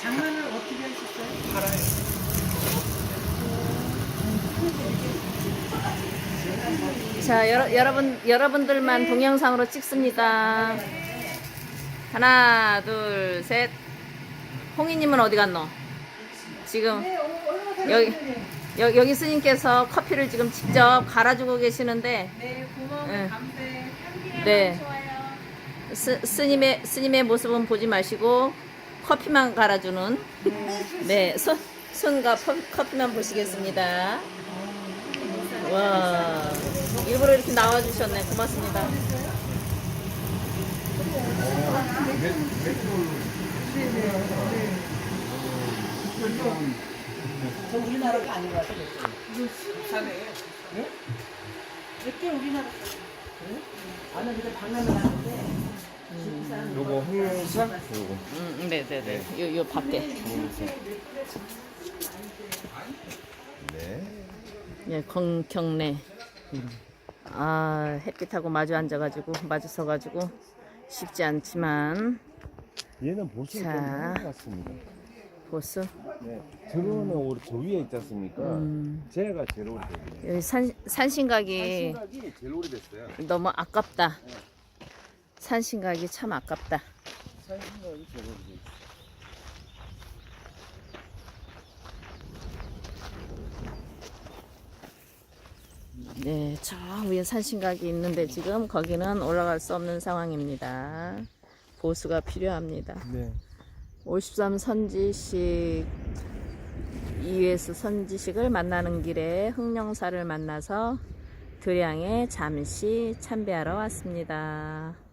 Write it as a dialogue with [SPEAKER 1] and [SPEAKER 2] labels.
[SPEAKER 1] 장난을 어떻게 하셨어요?
[SPEAKER 2] 팔아요.
[SPEAKER 3] 자, 여러, 여러분, 여러분들만 동영상으로 찍습니다. 하나, 둘, 셋. 홍이님은 어디 갔노? 지금, 여기, 여, 여기 스님께서 커피를 지금 직접 갈아주고 계시는데,
[SPEAKER 1] 네, 고마워.
[SPEAKER 3] 네.
[SPEAKER 1] 감사해. 향기가
[SPEAKER 3] 네.
[SPEAKER 1] 좋아요.
[SPEAKER 3] 스, 스님의, 스님의 모습은 보지 마시고, 커피만 갈아주는, 네, 손, 손과 퍼- 커피만 보시겠습니다. 와, 일부러 이렇게 나와주셨네. 고맙습니다.
[SPEAKER 4] 저 우리나라가 아닌 것 같아요.
[SPEAKER 2] 사네.
[SPEAKER 4] 몇개 우리나라 아나 그때 방랑을 하는데
[SPEAKER 5] 요거 홍사 요거
[SPEAKER 3] 음, 네네네. 요, 요 밖에.
[SPEAKER 5] 네
[SPEAKER 3] 예, 경, 경내. 아, 햇빛하고 마주 앉아가지고, 마주 서가지고, 쉽지 않지만,
[SPEAKER 5] 얘는
[SPEAKER 3] 자.
[SPEAKER 5] 좀것 같습니다
[SPEAKER 3] 보스.
[SPEAKER 5] 네 저거는 오늘 저 위에 있지 않습니까
[SPEAKER 3] 음.
[SPEAKER 5] 제가 제일 오래됐네요
[SPEAKER 3] 여기 산, 산신각이
[SPEAKER 5] 생각이 제일 오래됐어요
[SPEAKER 3] 너무 아깝다. 산신각이 참 아깝다.
[SPEAKER 5] 제일 오래됐어요
[SPEAKER 3] 네, 저 위에 산신각이 있는데 지금 거기는 올라갈 수 없는 상황입니다. 보수가 필요합니다.
[SPEAKER 5] 네
[SPEAKER 3] 53 선지식 ES 선지식을 만나는 길에 흥령사를 만나서 드량에 잠시 참배하러 왔습니다.